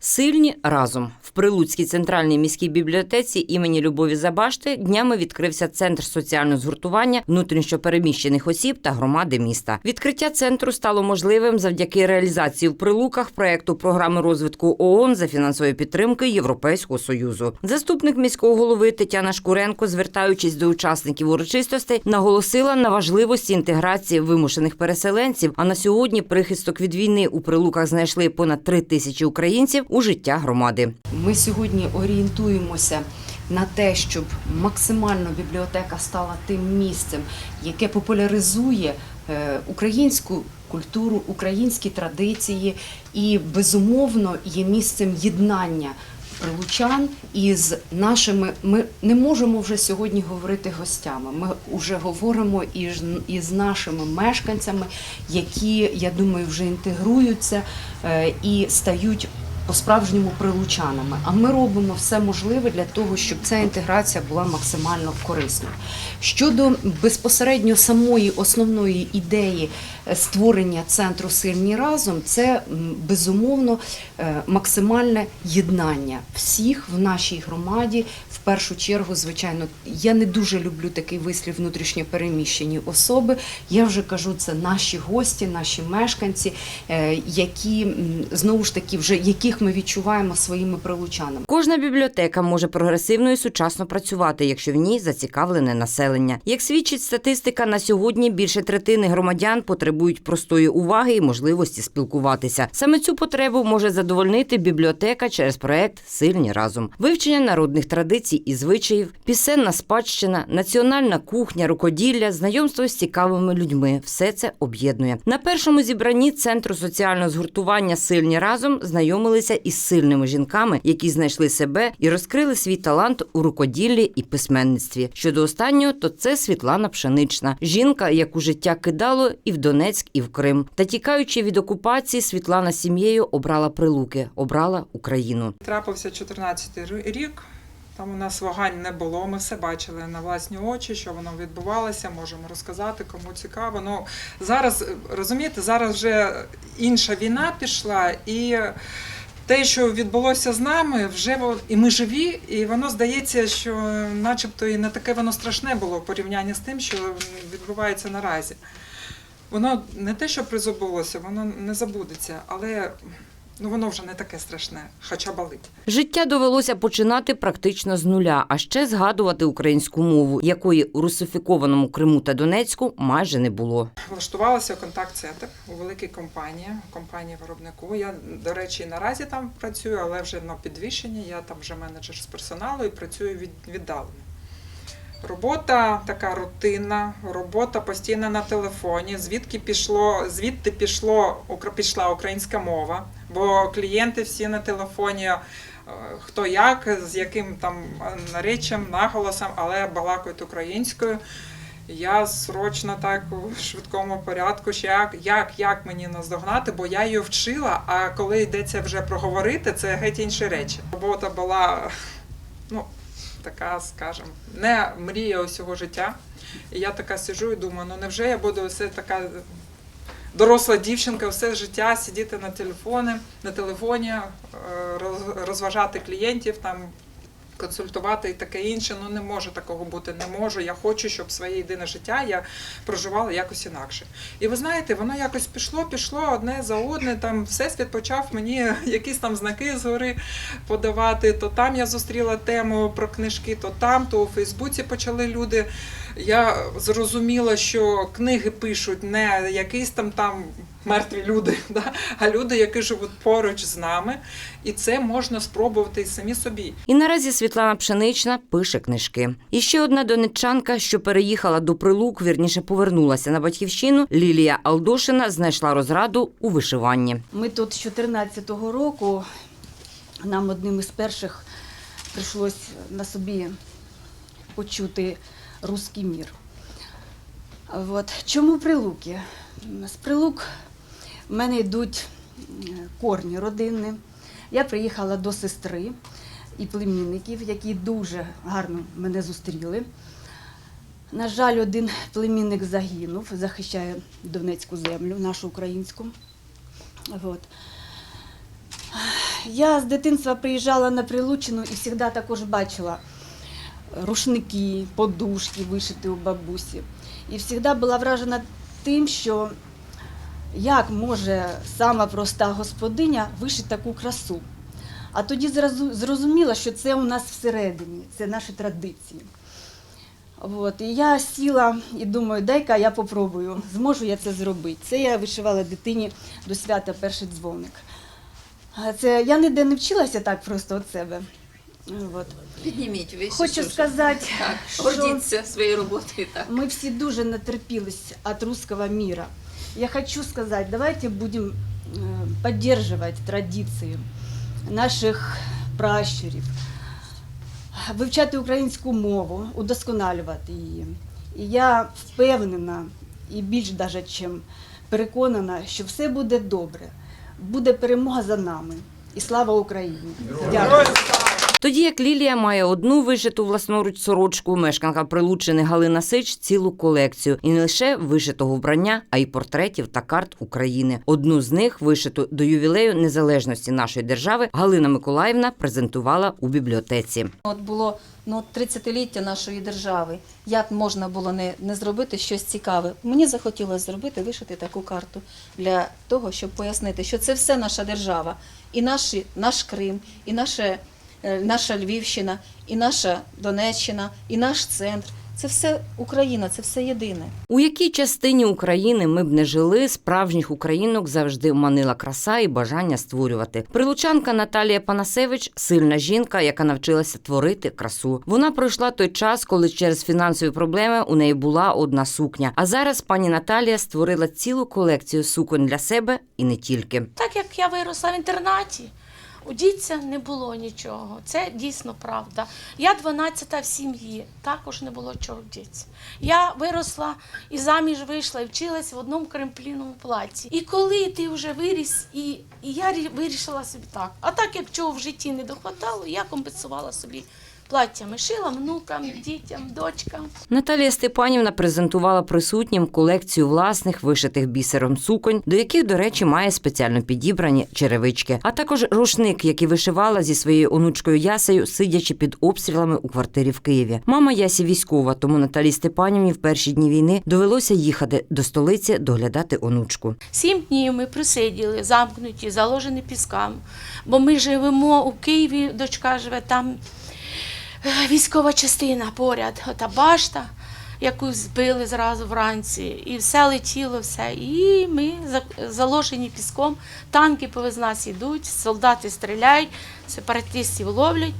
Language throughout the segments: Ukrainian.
Сильні разом в Прилуцькій центральній міській бібліотеці імені Любові Забашти днями відкрився центр соціального згуртування внутрішньопереміщених осіб та громади міста. Відкриття центру стало можливим завдяки реалізації в прилуках проекту програми розвитку ООН за фінансової підтримки Європейського союзу. Заступник міського голови Тетяна Шкуренко, звертаючись до учасників урочистостей, наголосила на важливості інтеграції вимушених переселенців. А на сьогодні прихисток від війни у прилуках знайшли понад три тисячі українців у життя громади. Ми сьогодні орієнтуємося на те, щоб максимально бібліотека стала тим місцем, яке популяризує е, українську культуру, українські традиції і безумовно є місцем єднання. Прилучан із нашими ми не можемо вже сьогодні говорити гостями. Ми вже говоримо із, із нашими мешканцями, які я думаю вже інтегруються е, і стають по-справжньому прилучанами. А ми робимо все можливе для того, щоб ця інтеграція була максимально корисною. Щодо безпосередньо самої основної ідеї е, створення центру сильні разом, це безумовно е, максимальне єднання всіх в нашій громаді. В першу чергу, звичайно, я не дуже люблю такий вислів внутрішньо переміщені особи. Я вже кажу, це наші гості, наші мешканці, е, які знову ж таки вже яких ми відчуваємо своїми прилучанами. Кожна бібліотека може прогресивно і сучасно працювати, якщо в ній зацікавлене населення. Як свідчить статистика, на сьогодні більше третини громадян потребують простої уваги і можливості спілкуватися. Саме цю потребу може задовольнити бібліотека через проект Сильні разом. Вивчення народних традицій і звичаїв, пісенна спадщина, національна кухня, рукоділля, знайомство з цікавими людьми все це об'єднує. На першому зібранні центру соціального згуртування Сильні разом знайомилися із сильними жінками, які знайшли себе і розкрили свій талант у рукоділлі і письменництві. Щодо останнього, то це Світлана Пшенична, жінка, яку життя кидало і в Донецьк, і в Крим. Та тікаючи від окупації, Світлана сім'єю обрала прилуки, обрала Україну. Трапився 14 рік. Там у нас вагань не було. Ми все бачили на власні очі, що воно відбувалося. Можемо розказати, кому цікаво. Ну зараз розумієте, зараз вже інша війна пішла, і те, що відбулося з нами, вже і ми живі, і воно здається, що, начебто, і не таке воно страшне було в порівнянні з тим, що відбувається наразі. Воно не те, що призабулося, воно не забудеться, але ну воно вже не таке страшне, хоча болить. Життя довелося починати практично з нуля, а ще згадувати українську мову, якої у русифікованому Криму та Донецьку майже не було. Влаштувалася контакт-центр у великій компанії, компанії виробнику. Я, до речі, наразі там працюю, але вже на підвищенні. Я там вже менеджер з персоналу і працюю від, віддалено. Робота така рутинна, робота постійно на телефоні. Звідки пішло, звідти пішло пішла українська мова, бо клієнти всі на телефоні. е, Хто як, з яким там наречем, наголосом, але балакають українською. Я срочно так у швидкому порядку, що як, як, як мені наздогнати, бо я її вчила, а коли йдеться вже проговорити, це геть інші речі. Робота була ну, така, скажімо, не мрія усього життя. І я така сижу і думаю, ну невже я буду все така доросла дівчинка все життя сидіти на телефоні, на телефоні, е, роз- розважати клієнтів там. Консультувати і таке інше, ну не може такого бути, не можу. Я хочу, щоб своє єдине життя я проживала якось інакше. І ви знаєте, воно якось пішло, пішло одне за одне. Там всесвіт почав мені якісь там знаки згори подавати. То там я зустріла тему про книжки, то там, то у Фейсбуці почали люди. Я зрозуміла, що книги пишуть не якісь там там мертві люди, да? а люди, які живуть поруч з нами, і це можна спробувати і самі собі. І наразі Світлана Пшенична пише книжки. І ще одна донеччанка, що переїхала до прилук, вірніше повернулася на батьківщину. Лілія Алдошина знайшла розраду у вишиванні. Ми тут з 14-го року, нам одним із перших прийшлось на собі почути русський мір. От. Чому прилуки? З прилук в мене йдуть корні родинні. Я приїхала до сестри і племінників, які дуже гарно мене зустріли. На жаль, один племінник загинув, захищає Донецьку землю, нашу українську. От. я з дитинства приїжджала на Прилучину і завжди також бачила рушники, подушки вишиті у бабусі. І завжди була вражена тим, що як може сама проста господиня вишити таку красу. А тоді зрозуміла, що це у нас всередині, це наші традиції. От, і я сіла і думаю, дай-ка я попробую, зможу я це зробити. Це я вишивала дитині до свята перший дзвоник. Це я ніде не вчилася так просто від себе. От. Підніміть ви Хочу сказати, так, що своєю роботою. Так. мы все дуже натерпелись от русского мира. Я хочу сказать, давайте будем э, поддерживать традиції наших пращурів, вивчати українську мову, удосконалювати її. І я впевнена і більш даже чим переконана, що все буде добре. Буде перемога за нами. І слава Україні! Дякую. Тоді як Лілія має одну вишиту власноруч сорочку, мешканка Прилуччини Галина Сич цілу колекцію і не лише вишитого вбрання, а й портретів та карт України. Одну з них, вишиту до ювілею незалежності нашої держави, Галина Миколаївна презентувала у бібліотеці. От було ну, 30-ліття нашої держави. Як можна було не, не зробити щось цікаве? Мені захотілося зробити, вишити таку карту для того, щоб пояснити, що це все наша держава, і наші, наш Крим, і наше, наша Львівщина, і наша Донеччина, і наш центр. Це все Україна, це все єдине. У якій частині України ми б не жили, справжніх українок завжди манила краса і бажання створювати. Прилучанка Наталія Панасевич сильна жінка, яка навчилася творити красу. Вона пройшла той час, коли через фінансові проблеми у неї була одна сукня. А зараз пані Наталія створила цілу колекцію суконь для себе і не тільки. Так як я виросла в інтернаті, у дітця не було нічого. Це дійсно правда. Я 12-та в сім'ї, також не було чого вдітися. Я виросла і заміж вийшла і вчилась в одному кремпліному платі. І коли ти вже виріс, і, і я рі- вирішила собі так. А так як чого в житті не дохватало, я компенсувала собі платтями, шила внукам, дітям, дочкам. Наталія Степанівна презентувала присутнім колекцію власних вишитих бісером суконь, до яких, до речі, має спеціально підібрані черевички, а також рушник, який вишивала зі своєю онучкою Ясею, сидячи під обстрілами у квартирі в Києві. Мама Ясі військова, тому Наталії Степанівні в перші дні війни довелося їхати до столиці доглядати онучку. Сім днів ми просиділи, замкнуті, заложені пісками. Бо ми живемо у Києві, дочка живе там військова частина поряд, ота башта, яку збили зразу вранці, і все летіло, все. І ми заложені піском, танки повз нас ідуть, солдати стріляють, сепаратистів ловлять.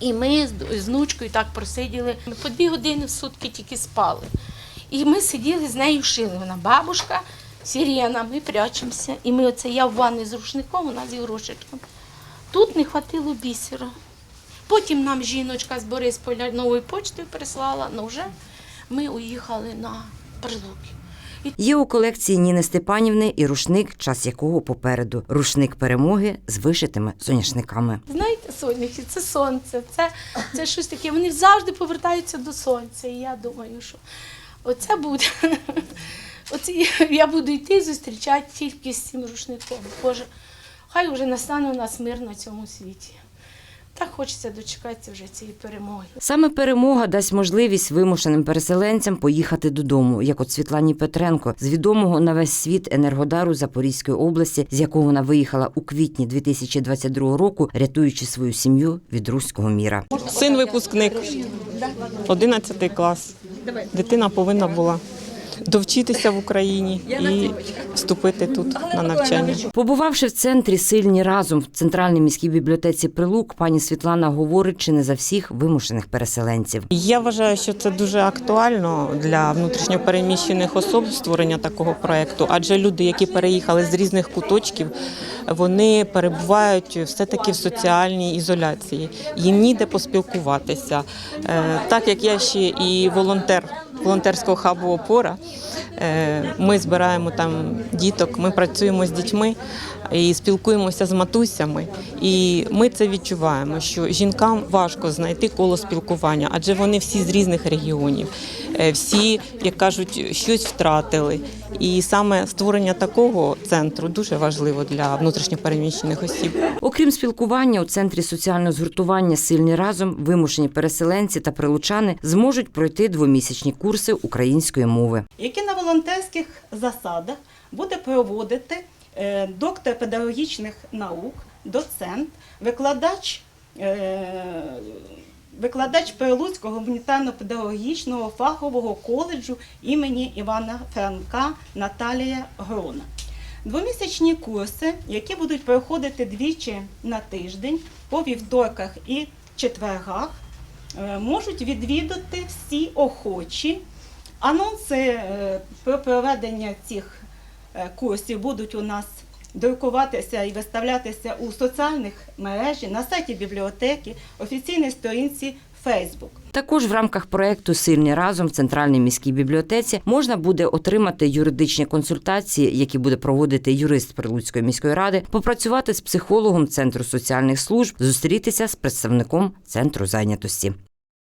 І ми з, внучкою так просиділи. По дві години в сутки тільки спали. І ми сиділи з нею шили. Вона бабушка, сирена, ми прячемося. І ми оце я в ванні з рушником, вона з ігрушечком. Тут не хватило бісера. Потім нам жіночка з Борисполя новою почтою прислала, ну вже ми уїхали на прилуки. Є у колекції Ніни Степанівни і рушник, час якого попереду. Рушник перемоги з вишитими соняшниками. Знаєте, соняхи, це сонце, це, це щось таке. Вони завжди повертаються до сонця. І я думаю, що оце буде. Оце я буду йти і зустрічати тільки з цим рушником. Боже, хай вже настане у нас мир на цьому світі. Так хочеться дочекатися вже цієї перемоги. Саме перемога дасть можливість вимушеним переселенцям поїхати додому, як от Світлані Петренко з відомого на весь світ енергодару Запорізької області, з якого вона виїхала у квітні 2022 року, рятуючи свою сім'ю від руського міра. Син випускник, 11 клас. Дитина повинна була довчитися в Україні і вступити тут на навчання. Побувавши в центрі сильні разом в центральній міській бібліотеці Прилук, пані Світлана говорить чи не за всіх вимушених переселенців. Я вважаю, що це дуже актуально для внутрішньопереміщених особ створення такого проекту, адже люди, які переїхали з різних куточків, вони перебувають все-таки в соціальній ізоляції. Їм ніде поспілкуватися. Е, Так як я ще і волонтер волонтерського хабу Опора. е, Ми збираємо там діток, ми працюємо з дітьми. І спілкуємося з матусями. І ми це відчуваємо, що жінкам важко знайти коло спілкування, адже вони всі з різних регіонів, Е, всі, як кажуть, щось втратили. І саме створення такого центру дуже важливо для внутрішньопереміщених осіб. Окрім спілкування, у центрі соціального згуртування Сильні разом вимушені переселенці та прилучани зможуть пройти двомісячні курси української мови. які на волонтерських засадах буде проводити доктор педагогічних наук, доцент, викладач. е, Викладач Перелуцького гуманітарно-педагогічного фахового коледжу імені Івана Франка Наталія Грона. Двомісячні курси, які будуть проходити двічі на тиждень по вівторках і четвергах, е, можуть відвідати всі охочі. Анонси е, про проведення цих е, курсів будуть у нас друкуватися і виставлятися у соціальних мережі, на сайті бібліотеки, офіційній сторінці Facebook. Також в рамках проекту Сильні разом в центральній міській бібліотеці можна буде отримати юридичні консультації, які буде проводити юрист Прилуцької міської ради, попрацювати з психологом центру соціальних служб, зустрітися з представником центру зайнятості.